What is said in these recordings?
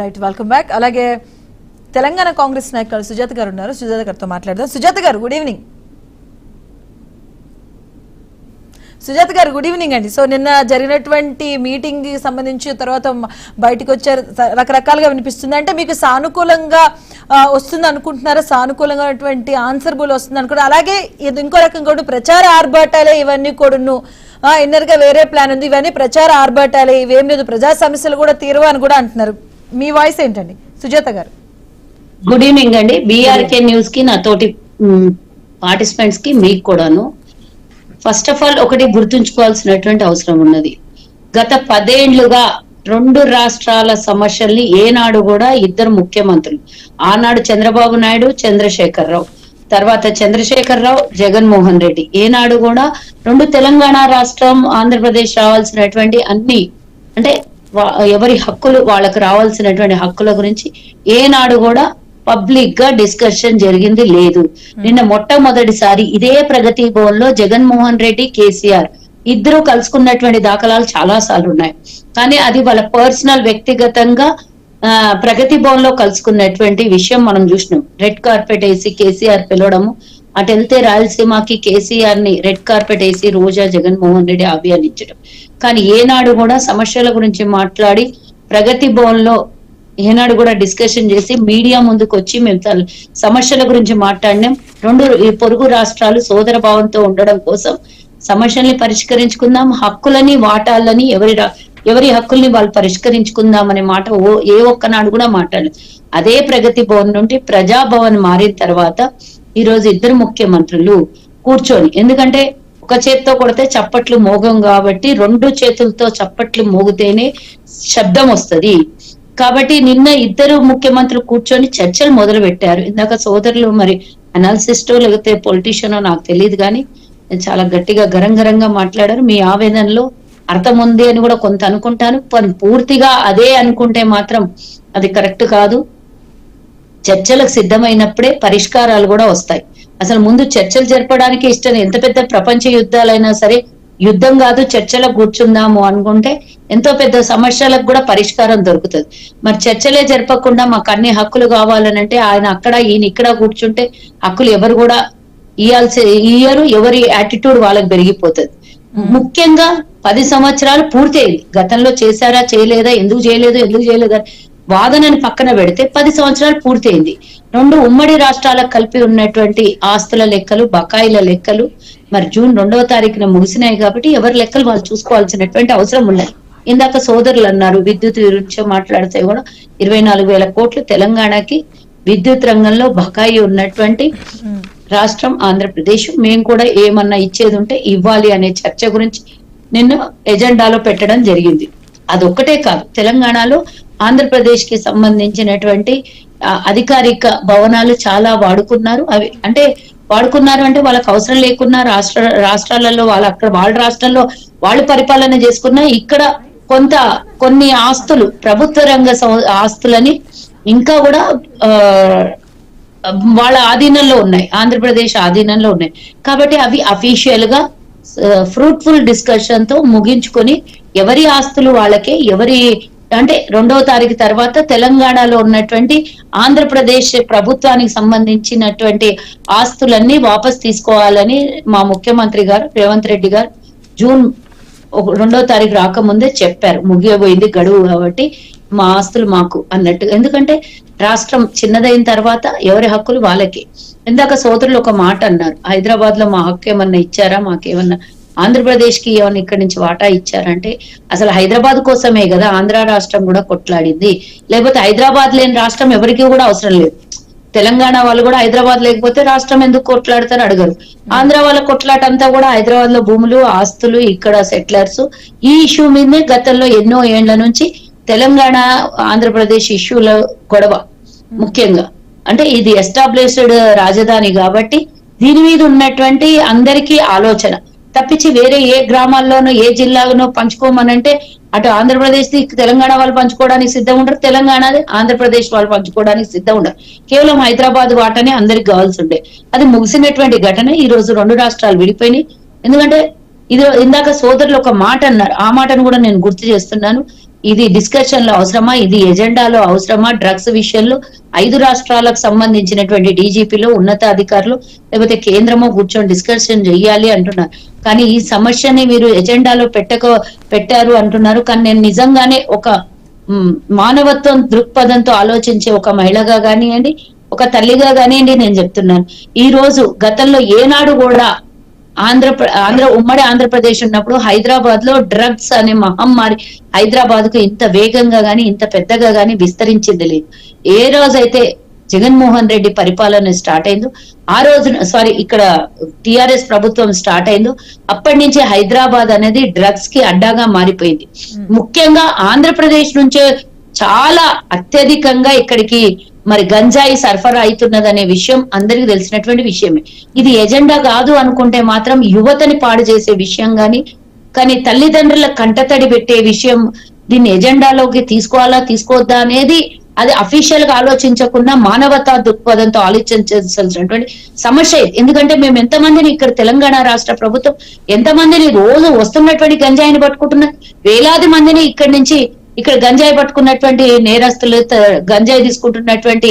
Right welcome back అలాగే తెలంగాణ కాంగ్రెస్ నాయకులు సుజాత గారు ఉన్నారు. సుజాత గారితో మాట్లాడదాం. Sujatha garu good evening Sujatha garu good evening అండి. సో నిన్న జరిగినటువంటి మీటింగ్కి సంబంధించి తర్వాత బయటకు వచ్చారు. రకరకాలుగా వినిపిస్తుంది. అంటే మీకు సానుకూలంగా వస్తుంది అనుకుంటున్నారా? సానుకూలంగా ఆన్సర్ బుల్ వస్తుంది అనుకుంటారు అలాగే ఇది ఇంకో రకం కూడా ప్రచార ఆర్భాటాలే ఇవన్నీ కూడాను. ఇన్నర్గా వేరే ప్లాన్ ఉంది. ఇవన్నీ ప్రచార ఆర్భాటాలే. ఇవేం లేదు. ప్రజా సమస్యలు కూడా తీరువా అని కూడా అంటున్నారు. మీ వాయిస్ ఏంటండి? సుజాత గారు. గుడ్ ఈవినింగ్ అండి. బీఆర్కే న్యూస్కి నా తోటి పార్టిసిపెంట్స్కి మీకు కూడాను. ఫస్ట్ ఆఫ్ ఆల్ ఒకటి గుర్తుంచుకోవాల్సినటువంటి అవసరం ఉన్నది. గత పదేండ్లుగా రెండు రాష్ట్రాల సమస్యల్ని ఏనాడు కూడా ఇద్దరు ముఖ్యమంత్రులు ఆనాడు చంద్రబాబు నాయుడు చంద్రశేఖర్ రావు తర్వాత చంద్రశేఖర్ రావు జగన్మోహన్ రెడ్డి. ఏనాడు కూడా రెండు తెలంగాణ రాష్ట్రం ఆంధ్రప్రదేశ్ రావాల్సినటువంటి అన్ని అంటే ఎవరి హక్కులు వాళ్ళకి రావాల్సినటువంటి హక్కుల గురించి ఏనాడు కూడా పబ్లిక్గా డిస్కషన్ జరిగింది లేదు. నిన్న మొట్టమొదటిసారి ఇదే ప్రగతి భవన్లో జగన్మోహన్ రెడ్డి కేసీఆర్ ఇద్దరు కలుసుకున్నటువంటి దాఖలాలు చాలా సార్లు ఉన్నాయి. కానీ అది వాళ్ళ పర్సనల్ వ్యక్తిగతంగా ఆ, ప్రగతి భవన్లో కలుసుకున్నటువంటి విషయం మనం చూసినాం. రెడ్ కార్పెట్ వేసి కేసీఆర్ పిలవడము అటు వెళ్తే రాయలసీమకి కేసీఆర్ని రెడ్ కార్పెట్ వేసి రోజా జగన్మోహన్ రెడ్డి అభియానించడం కానీ ఏనాడు కూడా సమస్యల గురించి మాట్లాడి ప్రగతి భవన్లో ఏనాడు కూడా డిస్కషన్ చేసి మీడియా ముందుకు వచ్చి మేము సమస్యల గురించి మాట్లాడినాం. రెండు ఈ పొరుగు రాష్ట్రాలు సోదర భావంతో ఉండడం కోసం సమస్యల్ని పరిష్కరించుకుందాం హక్కులని వాటాలని ఎవరి ఎవరి హక్కుల్ని వాళ్ళు పరిష్కరించుకుందాం అనే మాట ఓ ఏ ఒక్కనాడు కూడా మాట్లాడలేదు. అదే ప్రగతి భవన్ నుండి ప్రజాభవన్ మారిన తర్వాత ఈ రోజు ఇద్దరు ముఖ్యమంత్రులు కూర్చొని ఎందుకంటే ఒక చేత్తో కొడితే చప్పట్లు మోగం కాబట్టి రెండు చేతులతో చప్పట్లు మోగితేనే శబ్దం వస్తది. కాబట్టి నిన్న ఇద్దరు ముఖ్యమంత్రులు కూర్చొని చర్చలు మొదలు పెట్టారు ఇందాక సోదరులు మరి అనాలిసిస్టో లేకపోతే పొలిటీషియనో నాకు తెలియదు కానీ చాలా గట్టిగా గరంగరంగా మాట్లాడారు. మీ ఆవేదనలో అర్థం ఉంది అని కూడా కొంత అనుకుంటాను. పూర్తిగా అదే అనుకుంటే మాత్రం అది కరెక్ట్ కాదు. చర్చలకు సిద్ధమైనప్పుడే పరిష్కారాలు కూడా వస్తాయి. అసలు ముందు చర్చలు జరపడానికి ఇష్టం ఎంత పెద్ద ప్రపంచ యుద్ధాలైనా సరే యుద్ధం కాదు చర్చలకు కూర్చుందాము అనుకుంటే ఎంతో పెద్ద సమస్యలకు కూడా పరిష్కారం దొరుకుతుంది. మరి చర్చలే జరపకుండా మాకు అన్ని హక్కులు కావాలనంటే ఆయన అక్కడ ఈయన ఇక్కడ కూర్చుంటే హక్కులు ఎవరు కూడా ఇయ్యాల్సి ఇయ్యరు ఎవరి యాటిట్యూడ్ వాళ్ళకి పెరిగిపోతుంది. ముఖ్యంగా పది సంవత్సరాలు పూర్తయింది. గతంలో చేశారా చేయలేదా ఎందుకు చేయలేదు ఎందుకు చేయలేదా వాదనని పక్కన పెడితే పది సంవత్సరాలు పూర్తయింది. రెండు ఉమ్మడి రాష్ట్రాలకు కలిపి ఉన్నటువంటి ఆస్తుల లెక్కలు బకాయిల లెక్కలు మరి జూన్ రెండవ తారీఖున ముగిసినాయి కాబట్టి ఎవరి లెక్కలు వాళ్ళు చూసుకోవాల్సినటువంటి అవసరం ఉన్నది. ఇందాక సోదరులు అన్నారు విద్యుత్ గురించి మాట్లాడితే కూడా ఇరవై నాలుగు వేల కోట్లు తెలంగాణకి విద్యుత్ రంగంలో బకాయి ఉన్నటువంటి రాష్ట్రం ఆంధ్రప్రదేశ్. మేము కూడా ఏమన్నా ఇచ్చేది ఉంటే ఇవ్వాలి అనే చర్చ గురించి నిన్న ఎజెండాలో పెట్టడం జరిగింది. అదొక్కటే కాదు తెలంగాణలో ఆంధ్రప్రదేశ్కి సంబంధించినటువంటి అధికారిక భవనాలు చాలా వాడుకున్నారు. అవి అంటే వాడుకున్నారు అంటే వాళ్ళకి అవసరం లేకున్నా రాష్ట్ర రాష్ట్రాలలో వాళ్ళ అక్కడ వాళ్ళ రాష్ట్రంలో వాళ్ళు పరిపాలన చేసుకున్నా ఇక్కడ కొంత కొన్ని ఆస్తులు ప్రభుత్వ రంగ ఆస్తులని ఇంకా కూడా ఆ వాళ్ళ ఆధీనంలో ఉన్నాయి. ఆంధ్రప్రదేశ్ ఆధీనంలో ఉన్నాయి. కాబట్టి అవి అఫీషియల్గా ఫ్రూట్ఫుల్ డిస్కషన్తో ముగించుకొని ఎవరి ఆస్తులు వాళ్ళకే ఎవరి అంటే రెండవ తారీఖు తర్వాత తెలంగాణలో ఉన్నటువంటి ఆంధ్రప్రదేశ్ ప్రభుత్వానికి సంబంధించినటువంటి ఆస్తులన్నీ వాపస్ తీసుకోవాలని మా ముఖ్యమంత్రి గారు రేవంత్ రెడ్డి గారు జూన్ రెండో తారీఖు రాకముందే చెప్పారు. ముగియబోయింది గడువు కాబట్టి మా ఆస్తులు మాకు అన్నట్టు ఎందుకంటే రాష్ట్రం చిన్నదైన తర్వాత ఎవరి హక్కులు వాళ్ళకి. ఇందాక సోదరులు ఒక మాట అన్నారు. హైదరాబాద్లో మా హక్కు ఏమన్నా ఇచ్చారా? మాకేమన్నా ఆంధ్రప్రదేశ్కి ఏమైనా ఇక్కడి నుంచి వాటా ఇచ్చారంటే అసలు హైదరాబాద్ కోసమే కదా ఆంధ్ర రాష్ట్రం కూడా కొట్లాడింది. లేకపోతే హైదరాబాద్ లేని రాష్ట్రం ఎవరికి కూడా అవసరం లేదు. తెలంగాణ వాళ్ళు కూడా హైదరాబాద్ లేకపోతే రాష్ట్రం ఎందుకు కొట్లాడతారు అడగరు. ఆంధ్ర వాళ్ళ కొట్లాట అంతా కూడా హైదరాబాద్లో భూములు ఆస్తులు ఇక్కడ సెటిలర్స్ ఈ ఇష్యూ మీదనే గతంలో ఎన్నో ఏండ్ల నుంచి తెలంగాణ ఆంధ్రప్రదేశ్ ఇష్యూల గొడవ ముఖ్యంగా. అంటే ఇది ఎస్టాబ్లిష్డ్ రాజధాని కాబట్టి దీని మీద ఉన్నటువంటి అందరికీ ఆలోచన. తప్పించి వేరే ఏ గ్రామాల్లోనో ఏ జిల్లాలోనో పంచుకోమనంటే అటు ఆంధ్రప్రదేశ్ తెలంగాణ వాళ్ళు పంచుకోవడానికి సిద్ధం ఉండరు. తెలంగాణది ఆంధ్రప్రదేశ్ వాళ్ళు పంచుకోవడానికి సిద్ధం ఉండరు. కేవలం హైదరాబాద్ వాటనే అందరికి కావాల్సి ఉండే. అది ముగిసినటువంటి ఘటన. ఈ రోజు రెండు రాష్ట్రాలు విడిపోయినాయి. ఎందుకంటే ఇది ఇందాక సోదరులు ఒక మాట అన్నారు. ఆ మాటను కూడా నేను గుర్తు చేస్తున్నాను. ఇది డిస్కషన్లో అవసరమా? ఇది ఎజెండాలో అవసరమా? డ్రగ్స్ విషయంలో ఐదు రాష్ట్రాలకు సంబంధించినటువంటి డీజీపీలు ఉన్నతాధికారులు లేకపోతే కేంద్రమో కూర్చొని డిస్కషన్ చేయాలి అంటున్నారు. కానీ ఈ సమస్యని మీరు ఎజెండాలో పెట్టక పెట్టారు అంటున్నారు. కానీ నేను నిజంగానే ఒక మానవత్వం దృక్పథంతో ఆలోచించే ఒక మహిళగా కానివ్వండి ఒక తల్లిగా కానివ్వండి నేను చెప్తున్నాను. ఈ రోజు గతంలో ఏనాడు కూడా ఆంధ్ర ఆంధ్ర ఉమ్మడి ఆంధ్రప్రదేశ్ ఉన్నప్పుడు హైదరాబాద్లో డ్రగ్స్ అనే మహమ్మారి హైదరాబాద్కు ఇంత వేగంగా గాని ఇంత పెద్దగా గాని విస్తరించింది లేదు. ఏ రోజైతే జగన్మోహన్ రెడ్డి పరిపాలన స్టార్ట్ అయిందో ఆ రోజు సారీ ఇక్కడ టిఆర్ఎస్ ప్రభుత్వం స్టార్ట్ అయిందో అప్పటి నుంచి హైదరాబాద్ అనేది డ్రగ్స్కి అడ్డాగా మారిపోయింది. ముఖ్యంగా ఆంధ్రప్రదేశ్ నుంచే చాలా అత్యధికంగా ఇక్కడికి మరి గంజాయి సరఫరా అవుతున్నదనే విషయం అందరికీ తెలిసినటువంటి విషయమే. ఇది ఎజెండా కాదు అనుకుంటే మాత్రం యువతని పాడు చేసే విషయం గాని కానీ తల్లిదండ్రుల కంటతడి పెట్టే విషయం దీన్ని ఎజెండాలోకి తీసుకోవాలా తీసుకోవద్దా అనేది అది అఫీషియల్గా ఆలోచించకుండా మానవతా దృక్పథంతో ఆలోచించాల్సినటువంటి సమస్య ఇది. ఎందుకంటే మేము ఎంతమందిని ఇక్కడ తెలంగాణ రాష్ట్ర ప్రభుత్వం ఎంతమందిని రోజు వస్తున్నటువంటి గంజాయిని పట్టుకుంటున్న. వేలాది మందిని ఇక్కడి నుంచి ఇక్కడ గంజాయి పట్టుకున్నటువంటి నేరస్తులు గంజాయి తీసుకుంటున్నటువంటి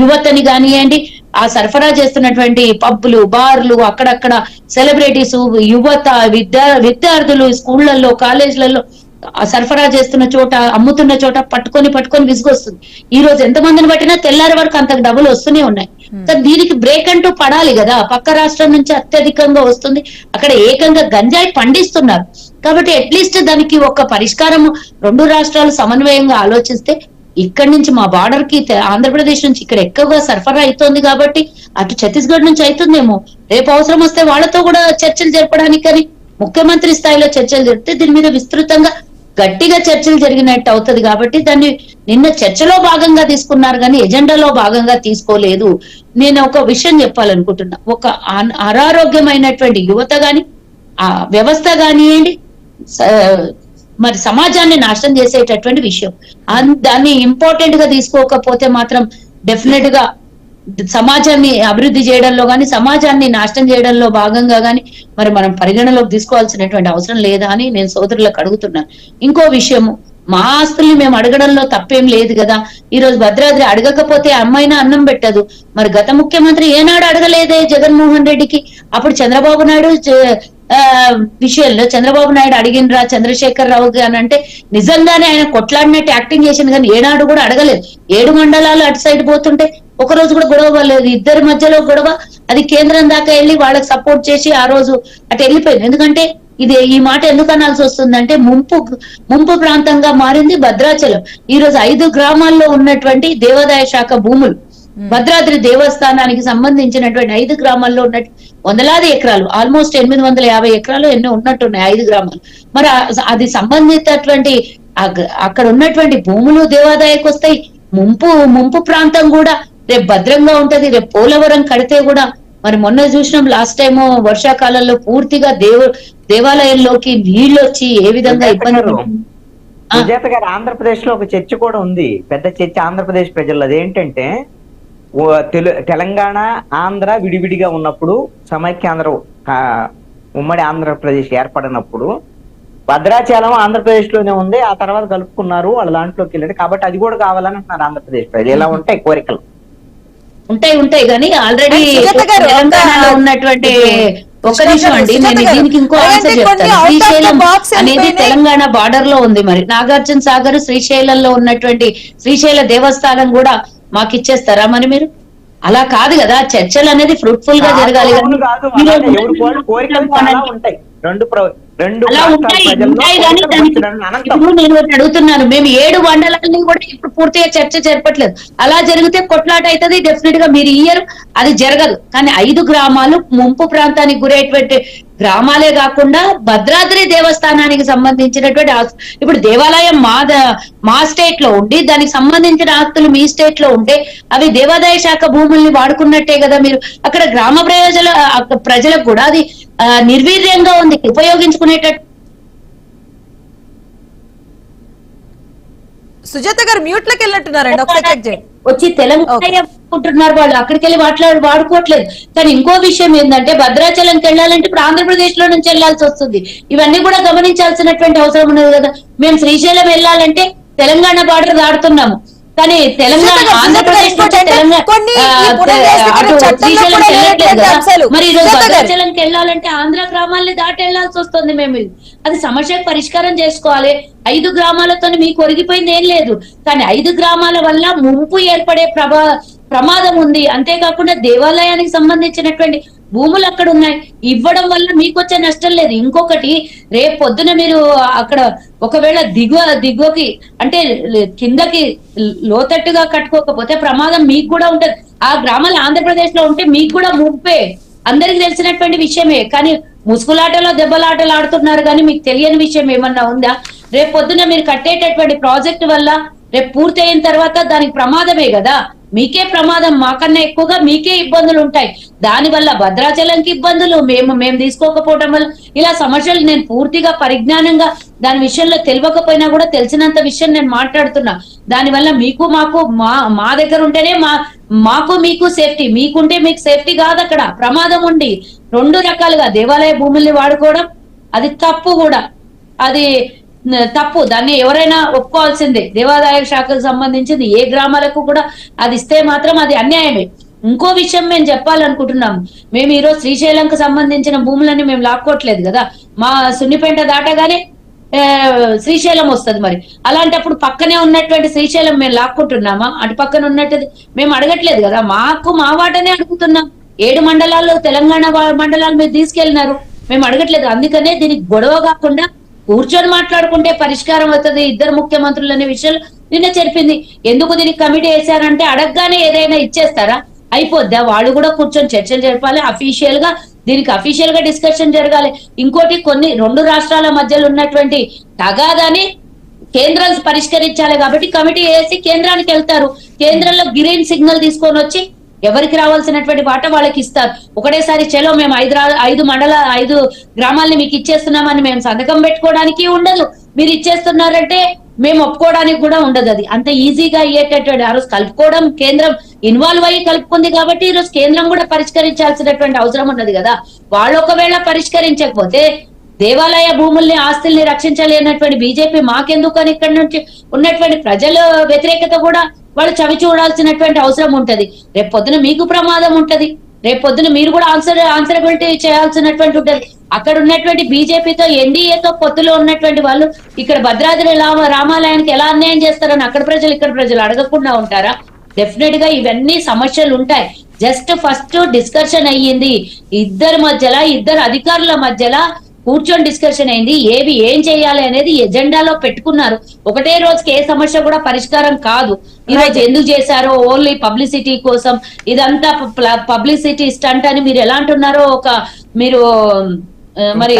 యువతని కానివ్వండి ఆ సరఫరా చేస్తున్నటువంటి పబ్బులు బార్లు అక్కడక్కడ సెలబ్రిటీస్ యువత విద్యా విద్యార్థులు స్కూళ్ళలో కాలేజీలలో సరఫరా చేస్తున్న చోట అమ్ముతున్న చోట పట్టుకొని పట్టుకొని విసుగొస్తుంది. ఈ రోజు ఎంత మందిని పట్టినా తెల్లారి వరకు అంత డబ్బులు వస్తూనే ఉన్నాయి. కానీ దీనికి బ్రేక్ అంటూ పడాలి కదా. పక్క రాష్ట్రం నుంచి అత్యధికంగా వస్తుంది. అక్కడ ఏకంగా గంజాయి పండిస్తున్నారు. కాబట్టి అట్లీస్ట్ దానికి ఒక పరిష్కారం రెండు రాష్ట్రాలు సమన్వయంగా ఆలోచిస్తే ఇక్కడి నుంచి మా బార్డర్కి ఆంధ్రప్రదేశ్ నుంచి ఇక్కడ ఎక్కువగా సరఫరా అవుతోంది కాబట్టి అటు ఛత్తీస్గఢ్ నుంచి అవుతుందేమో రేపు అవసరం వస్తే వాళ్ళతో కూడా చర్చలు జరపడానికి కానీ ముఖ్యమంత్రి స్థాయిలో చర్చలు జరిపితే దీని మీద విస్తృతంగా గట్టిగా చర్చలు జరిగినట్టు అవుతది కాబట్టి దాన్ని నిన్న చర్చలో భాగంగా తీసుకున్నారు కానీ ఎజెండాలో భాగంగా తీసుకోలేదు. నేను ఒక విషయం చెప్పాలనుకుంటున్నా. ఒక అనారోగ్యమైనటువంటి యువత గాని ఆ వ్యవస్థ కానివ్వండి మరి సమాజాన్ని నాశనం చేసేటటువంటి విషయం. దాన్ని ఇంపార్టెంట్గా తీసుకోకపోతే మాత్రం డెఫినెట్గా సమాజాన్ని అభివృద్ధి చేయడంలో కానీ సమాజాన్ని నాశనం చేయడంలో భాగంగా కానీ మరి మనం పరిగణలోకి తీసుకోవాల్సినటువంటి అవసరం లేదా అని నేను సోదరులకు అడుగుతున్నాను. ఇంకో విషయము మా ఆస్తుల్ని మేము అడగడంలో తప్పేం లేదు కదా. ఈ రోజు భద్రాద్రి అడగకపోతే అమ్మాయినా అన్నం పెట్టదు. మరి గత ముఖ్యమంత్రి ఏనాడు అడగలేదే జగన్మోహన్ రెడ్డికి? అప్పుడు చంద్రబాబు నాయుడు విషయంలో చంద్రబాబు నాయుడు అడిగినరా చంద్రశేఖర్ రావు అని అంటే నిజంగానే ఆయన కొట్లాడినట్టు యాక్టింగ్ చేసింది కానీ ఏనాడు కూడా అడగలేదు. ఏడు మండలాలు అటు సైడ్ పోతుంటే ఒక రోజు కూడా గొడవ పడలేదు. ఇద్దరి మధ్యలో గొడవ అది కేంద్రం దాకా వెళ్ళి వాళ్ళకి సపోర్ట్ చేసి ఆ రోజు అటు వెళ్ళిపోయింది. ఎందుకంటే ఇది ఈ మాట ఎందుకు అనాల్సి వస్తుందంటే ముంపు ముంపు ప్రాంతంగా మారింది భద్రాచలం. ఈ రోజు ఐదు గ్రామాల్లో ఉన్నటువంటి దేవాదాయ శాఖ భూములు భద్రాద్రి దేవస్థానానికి సంబంధించినటువంటి ఐదు గ్రామాల్లో ఉన్నట్టు వందలాది ఎకరాలు ఆల్మోస్ట్ ఎనిమిది వందల యాభై ఎకరాలు ఎన్నో ఉన్నట్టున్నాయి ఐదు గ్రామాలు. మరి అది గ- అక్కడ ఉన్నటువంటి భూములు దేవాదాయకు వస్తాయి ముంపు ముంపు ప్రాంతం కూడా రేపు భద్రంగా ఉంటది రేపు పోలవరం కడితే కూడా. మరి మొన్న చూసినాం లాస్ట్ టైం వర్షాకాలంలో పూర్తిగా దేవ దేవాలయంలోకి నీళ్ళు వచ్చి ఏ విధంగా ఇబ్బంది గారు. సుజాత ఆంధ్రప్రదేశ్లో ఒక చర్చ కూడా ఉంది. పెద్ద చర్చ ఆంధ్రప్రదేశ్ ప్రజల్లో. అదేంటంటే తెలు తెలంగాణ ఆంధ్ర విడివిడిగా ఉన్నప్పుడు సమైక్యాంధ్ర ఆ, ఉమ్మడి ఆంధ్రప్రదేశ్ ఏర్పడినప్పుడు భద్రాచలం ఆంధ్రప్రదేశ్లోనే ఉంది. ఆ తర్వాత కలుపుకున్నారు వాళ్ళ దాంట్లోకి వెళ్ళారు. కాబట్టి అది కూడా కావాలని అంటున్నారు ఆంధ్రప్రదేశ్ ప్రజలు. ఇలా ఉంటాయి కోరికలు. ఉంటాయి ఉంటాయి. కానీ ఆల్రెడీ తెలంగాణలో ఒక- ఉన్నటువంటి ఒక సుజాత నిమిషం అండి. నేను దీనికి ఇంకో ఆన్సర్ చెప్తాను. శ్రీశైలం అనేది. తెలంగాణ బార్డర్లో ఉంది మరి. నాగార్జున సాగర్ శ్రీశైలంలో ఉన్నటువంటి శ్రీశైల దేవస్థానం కూడా మాకు ఇచ్చేస్తారా మరి మీరు? అలా కాదు కదా చర్చలు అనేది ఫ్రూట్ఫుల్గా జరగాలి రెండు రెండు నేను అడుగుతున్నాను. మేము ఏడు మండలాలని కూడా ఇప్పుడు పూర్తిగా చర్చ జరపట్లేదు అలా జరిగితే కొట్లాట అవుతుంది డెఫినెట్గా మీరు ఇయ్యరు అది జరగదు. కానీ ఐదు గ్రామాలు ముంపు ప్రాంతానికి గురయ్యేటువంటి గ్రామాలే కాకుండా భద్రాద్రి దేవస్థానానికి సంబంధించినటువంటి ఆస్తు- ఇప్పుడు దేవాలయం మా మా స్టేట్లో ఉండి దానికి సంబంధించిన ఆస్తులు మీ స్టేట్లో ఉంటే అవి దేవాదాయ శాఖ భూముల్ని వాడుకున్నట్టే కదా మీరు. అక్కడ గ్రామ ప్రయోజన ప్రజలకు కూడా అది నిర్వీర్యంగా ఉంది సుజాత గారు మ్యూట్లోకి వెళ్ళినట్టున్నారండి ఒకసారి చెక్ చేయండి. వచ్చి తెలంగాణ అనుకుంటున్నారు వాళ్ళు అక్కడికి వెళ్ళి మాట్లాడి వాడుకోవట్లేదు. కానీ ఇంకో విషయం ఏంటంటే భద్రాచలంకి వెళ్ళాలంటే ఇప్పుడు ఆంధ్రప్రదేశ్లో నుంచి వెళ్ళాల్సి వస్తుంది. ఇవన్నీ కూడా గమనించాల్సినటువంటి అవసరం ఉన్నది కదా. మేము శ్రీశైలం వెళ్ళాలంటే తెలంగాణ బార్డర్ దాడుతున్నాము కానీ తెలంగాణ ఆంధ్రప్రదేశ్. మరి. భద్రాచలంకి వెళ్ళాలంటే ఆంధ్ర గ్రామాల్ని దాటి వెళ్ళాల్సి వస్తుంది మేము. అది సమస్యకు పరిష్కారం చేసుకోవాలి. ఐదు గ్రామాలతో మీకు ఒరిగిపోయింది ఏం లేదు. కానీ ఐదు గ్రామాల వల్ల ముంపు ఏర్పడే ప్రభా ప్రమాదం ఉంది. అంతేకాకుండా దేవాలయానికి సంబంధించినటువంటి భూములు అక్కడ ఉన్నాయి. ఇవ్వడం వల్ల మీకు వచ్చే నష్టం లేదు. ఇంకొకటి రేపు పొద్దున మీరు అక్కడ ఒకవేళ దిగువ దిగువకి అంటే కిందకి లోతట్టుగా కట్టుకోకపోతే ప్రమాదం మీకు కూడా ఉంటది. ఆ గ్రామాలు ఆంధ్రప్రదేశ్లో ఉంటే మీకు కూడా ముప్పే. అందరికి తెలిసినటువంటి విషయమే. కానీ ముసుగులాటలో దెబ్బలాటలు ఆడుతున్నారు కానీ మీకు తెలియని విషయం ఏమన్నా ఉందా? రేపు పొద్దున మీరు కట్టేటటువంటి ప్రాజెక్ట్ వల్ల రేపు పూర్తి అయిన తర్వాత దానికి ప్రమాదమే కదా? మీకే ప్రమాదం మాకన్నా ఎక్కువగా మీకే ఇబ్బందులు ఉంటాయి. దాని వల్ల భద్రాచలంకి ఇబ్బందులు మేము మేము తీసుకోకపోవడం వల్ల ఇలా సమస్యలు నేను పూర్తిగా పరిజ్ఞానంగా దాని విషయంలో తెలియకపోయినా కూడా తెలిసినంత విషయం నేను మాట్లాడుతున్నా. దానివల్ల మీకు మాకు మా మా దగ్గర ఉంటేనే మా మాకు మీకు సేఫ్టీ మీకుంటే మీకు సేఫ్టీ కాదు అక్కడ. ప్రమాదం ఉండి రెండు రకాలుగా దేవాలయ భూముల్ని వాడుకోవడం అది తప్పు కూడా. అది తప్పు. దాన్ని ఎవరైనా ఒప్పుకోవాల్సిందే. దేవాదాయ శాఖకు సంబంధించింది ఏ గ్రామాలకు కూడా అది ఇస్తే మాత్రం అది అన్యాయమే. ఇంకో విషయం మేము చెప్పాలనుకుంటున్నాం మేము ఈరోజు శ్రీశైలంకు సంబంధించిన భూములని మేము లాక్కోవట్లేదు కదా. మా సున్నిపేంట దాటగానే శ్రీశైలం వస్తది మరి. అలాంటప్పుడు పక్కనే ఉన్నటువంటి శ్రీశైలం మేము లాక్కుంటున్నామా? అటు పక్కన ఉన్నట్టు మేము అడగట్లేదు కదా. మాకు మా వాటనే అడుగుతున్నాం. ఏడు మండలాల్లో తెలంగాణ మండలాలు మీరు తీసుకెళ్ళినారు. మేము అడగట్లేదు. అందుకనే దీనికి గొడవ కాకుండా కూర్చొని మాట్లాడుకుంటే పరిష్కారం అవుతుంది. ఇద్దరు ముఖ్యమంత్రులు అనే విషయాలు నిన్న చెప్పింది. ఎందుకు దీనికి కమిటీ వేశారంటే అడగగానే ఏదైనా ఇచ్చేస్తారా? అయిపోద్దా? వాళ్ళు కూడా కూర్చొని చర్చలు జరపాలి. అఫీషియల్గా దీనికి అఫీషియల్గా డిస్కషన్ జరగాలి. ఇంకోటి కొన్ని రెండు రాష్ట్రాల మధ్యలో ఉన్నటువంటి తగాదాని కేంద్రం పరిష్కరించాలి కాబట్టి కమిటీ వేసి కేంద్రానికి వెళ్తారు. కేంద్రంలో గ్రీన్ సిగ్నల్ తీసుకొని వచ్చి ఎవరికి రావాల్సినటువంటి వాట వాళ్ళకి ఇస్తారు. ఒకటేసారి చలో మేము ఐదు ఐదు మండల ఐదు గ్రామాల్ని మీకు ఇచ్చేస్తున్నామని మేము సంతకం పెట్టుకోవడానికి ఉండదు. మీరు ఇచ్చేస్తున్నారంటే మేము ఒప్పుకోవడానికి కూడా ఉండదు అది. అంత ఈజీగా అయ్యేటటువంటి ఆ రోజు కలుపుకోవడం కేంద్రం ఇన్వాల్వ్ అయ్యి కలుపుకుంది కాబట్టి ఈ రోజు కేంద్రం కూడా పరిష్కరించాల్సినటువంటి అవసరం ఉన్నది కదా. వాళ్ళు ఒకవేళ పరిష్కరించకపోతే దేవాలయ భూముల్ని ఆస్తుల్ని రక్షించలేనటువంటి బీజేపీ మాకెందుకు అని ఇక్కడ నుంచి ఉన్నటువంటి ప్రజల వ్యతిరేకత కూడా వాళ్ళు చవి చూడాల్సినటువంటి అవసరం ఉంటది. రేపు పొద్దున మీకు ప్రమాదం ఉంటది. రేపు పొద్దున మీరు కూడా ఆన్సర్ ఆన్సరబిలిటీ చేయాల్సినటువంటి ఉంటది. అక్కడ ఉన్నటువంటి బీజేపీతో ఎన్డీఏతో పొత్తులో ఉన్నటువంటి వాళ్ళు ఇక్కడ భద్రాద్రి రామ రామాలయానికి ఎలా అన్యాయం చేస్తారని అక్కడ ప్రజలు ఇక్కడ ప్రజలు అడగకుండా ఉంటారా? డెఫినెట్గా ఇవన్నీ సమస్యలు ఉంటాయి. జస్ట్ ఫస్ట్ డిస్కషన్ అయ్యింది. ఇద్దరి మధ్యలో ఇద్దరు అధికారుల మధ్యలో కూర్చొని డిస్కషన్ అయింది. ఏవి ఏం చేయాలి అనేది ఎజెండాలో పెట్టుకున్నారు. ఒకటే రోజుకి ఏ సమస్య కూడా పరిష్కారం కాదు. ఈ రోజు ఎందుకు చేశారో ఓన్లీ పబ్లిసిటీ కోసం. ఇదంతా పబ్లిసిటీ స్టంట్ అని మీరు ఎలా అంటున్నారో ఒక మీరు మరి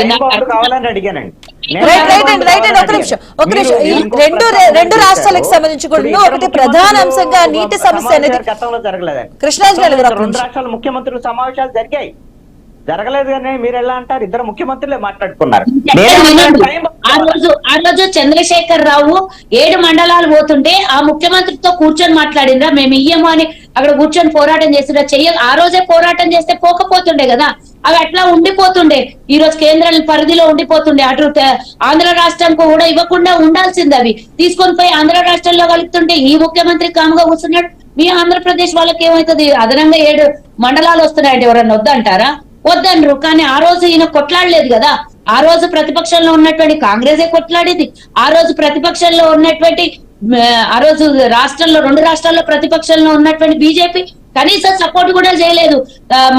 రెండు రాష్ట్రాలకు. సంబంధించి కూడా ఒకటి ప్రధాన అంశంగా నీటి సమస్య అనేది నిమిషం. రాష్ట్రాల ముఖ్యమంత్రుల సమావేశాలు జరిగాయి. జరగలేదు కానీ మీరు ఎలా అంటారు? ఇద్దరు ముఖ్యమంత్రులే మాట్లాడుకున్నారు. ఆ రోజు ఆ రోజు చంద్రశేఖర్ రావు ఏడు మండలాలు పోతుంటే ఆ ముఖ్యమంత్రితో కూర్చొని మాట్లాడిండ్రా మేము ఇయ్యము అని అక్కడ కూర్చొని పోరాటం చేసిండ్రా చెయ్య ఆ రోజే పోరాటం చేస్తే పోకపోతుండే కదా. అవి అట్లా ఉండిపోతుండే. ఈ రోజు కేంద్ర పరిధిలో ఉండిపోతుండే. అటు ఆంధ్ర రాష్ట్రంకు కూడా ఇవ్వకుండా ఉండాల్సింది అవి. తీసుకొని పోయి ఆంధ్ర రాష్ట్రంలో కలుపుతుంటే ఈ ముఖ్యమంత్రి కాముగా కూర్చున్నాడు. మీ ఆంధ్రప్రదేశ్ వాళ్ళకి ఏమవుతుంది? అదనంగా ఏడు మండలాలు వస్తున్నాయంటే ఎవరన్నా వద్దంటారా? వద్దనరు. కానీ ఆ రోజు ఈయన కొట్లాడలేదు కదా. ఆ రోజు ప్రతిపక్షంలో ఉన్నటువంటి కాంగ్రెసే కొట్లాడింది. ఆ రోజు ప్రతిపక్షంలో ఉన్నటువంటి ఆ రోజు రాష్ట్రంలో రెండు రాష్ట్రాల్లో ప్రతిపక్షంలో ఉన్నటువంటి బీజేపీ కనీసం సపోర్ట్ కూడా చేయలేదు.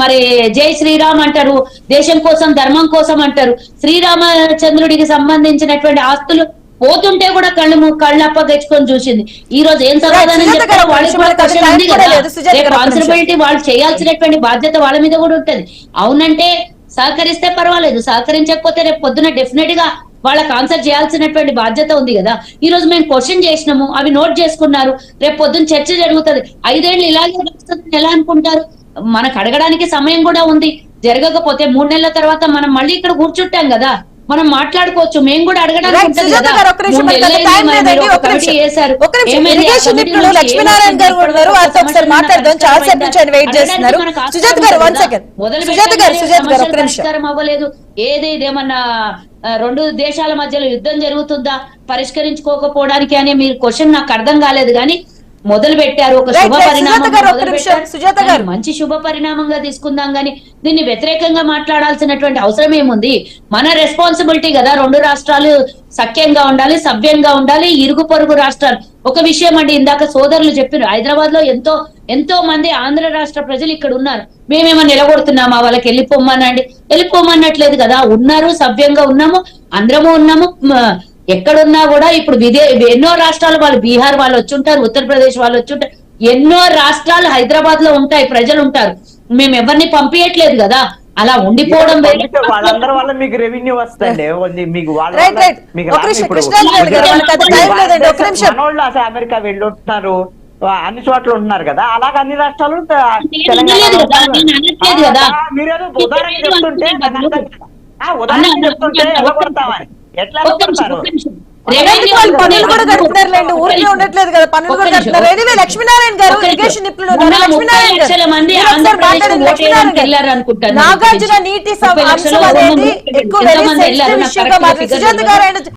మరి జై శ్రీరామ్ అంటారు దేశం కోసం ధర్మం కోసం అంటారు. శ్రీరామచంద్రుడికి సంబంధించినటువంటి ఆస్తులు పోతుంటే కూడా కళ్ళు కళ్ళు అప్పగెచ్చుకొని చూసింది. ఈ రోజు ఏం సమాధానం చెప్తారో వాళ్ళకి వాళ్ళు చేయాల్సినటువంటి బాధ్యత వాళ్ళ మీద కూడా ఉంటది. అవునంటే సహకరిస్తే పర్వాలేదు. సహకరించకపోతే రేపు పొద్దున డెఫినెట్గా వాళ్ళకి ఆన్సర్ చేయాల్సినటువంటి బాధ్యత ఉంది కదా. ఈ రోజు మేము క్వశ్చన్ చేసినాము అవి నోట్ చేసుకున్నారు. రేపు పొద్దున చర్చ జరుగుతుంది. ఐదేళ్ళు ఇలాగే వస్తుందని ఎలా అనుకుంటారు? మనకు అడగడానికి సమయం కూడా ఉంది. జరగకపోతే మూడు నెలల తర్వాత మనం మళ్ళీ ఇక్కడ కూర్చుంటాం కదా. మనం మాట్లాడుకోవచ్చు. మేము కూడా అడగడానికి. గారు, లక్ష్మీనారాయణ? ఉన్నారు. వారితో ఒకసారి మాట్లాడదాం. చాలా సేపు నుంచి ఆయన వెయిట్ చేస్తున్నారు. సుజాత గారు, సుజాత గారు, సుజాత గారు, నిమిషం. అవ్వలేదు. ఏది ఇదేమన్నా ఆ, రెండు దేశాల మధ్యలో యుద్ధం జరుగుతుందా? పరిష్కరించుకోకపోవడానికి అనే మీరు క్వశ్చన్ నాకు అర్థం కాలేదు. కానీ మొదలు పెట్టారు ఒక శుభ. పరిణామం. మంచి శుభ పరిణామంగా తీసుకుందాం గానీ దీన్ని వ్యతిరేకంగా మాట్లాడాల్సినటువంటి అవసరం ఏముంది? మన రెస్పాన్సిబిలిటీ కదా. రెండు రాష్ట్రాలు సఖ్యంగా ఉండాలి సభ్యంగా ఉండాలి ఇరుగు పొరుగు రాష్ట్రాలు. ఒక విషయం అండి ఇందాక సోదరులు చెప్పారు హైదరాబాద్లో ఎంతో ఎంతో మంది ఆంధ్ర రాష్ట్ర ప్రజలు ఇక్కడ ఉన్నారు. మేమేమో నిలగొడుతున్నామా వాళ్ళకి వెళ్ళిపోమనండి వెళ్ళిపోమన్నట్లేదు కదా. ఉన్నారు సభ్యంగా ఉన్నాము అందరము ఉన్నాము ఎక్కడున్నా కూడా ఇప్పుడు విదే ఎన్నో రాష్ట్రాలు వాళ్ళు బీహార్ వాళ్ళు వచ్చి ఉంటారు ఉత్తరప్రదేశ్ వాళ్ళు వచ్చి ఉంటారు ఎన్నో రాష్ట్రాలు హైదరాబాద్లో ఉంటాయి ప్రజలు ఉంటారు. మేము ఎవరిని పంపించట్లేదు కదా. అలా ఉండిపోవడం వాళ్ళందరి వల్ల మీకు రెవెన్యూ వస్తుంది మీకు వాళ్ళ అసలు అమెరికా అన్ని చోట్ల ఉంటున్నారు కదా. అలాగే అన్ని రాష్ట్రాలు ఉన్నారు. మీరేదో ఉదాహరణ చెప్తుంటే ఉదాహరణ చెప్తుంటే ఎలా కొడతామని ఎట్లా పనులు కూడా. ఊరికే ఉండట్లేదు కదా పనులు కూడా. కడుతున్నారు ఎనివే లక్ష్మీనారాయణ గారు. ఇరిగేషన్ నిపుణులు. లక్ష్మీనారాయణ నాగార్జున. నీటి అంశం అనేది ఎక్కువ సుజాత. గారు